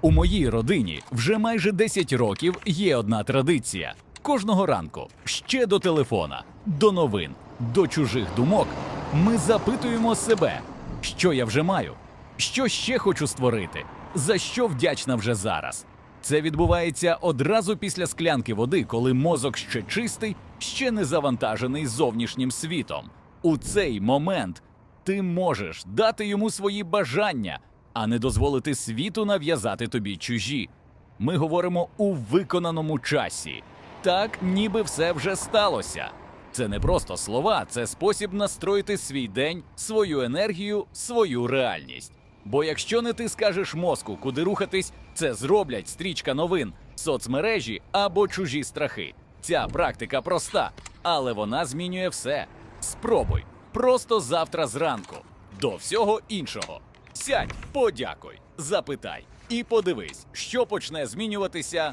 У моїй родині вже майже 10 років є одна традиція: кожного ранку ще до телефона, до новин, до чужих думок. Ми запитуємо себе, що я вже маю, що ще хочу створити, за що вдячна вже зараз. Це відбувається одразу після склянки води, коли мозок ще чистий, ще не завантажений зовнішнім світом. У цей момент ти можеш дати йому свої бажання, а не дозволити світу нав'язати тобі чужі. Ми говоримо у виконаному часі. Так, ніби все вже сталося. Це не просто слова, це спосіб настроїти свій день, свою енергію, свою реальність. Бо якщо не ти скажеш мозку, куди рухатись, це зроблять стрічка новин, соцмережі або чужі страхи. Ця практика проста, але вона змінює все. Спробуй просто завтра зранку. До всього іншого. Сядь, подякуй, запитай і подивись, що почне змінюватися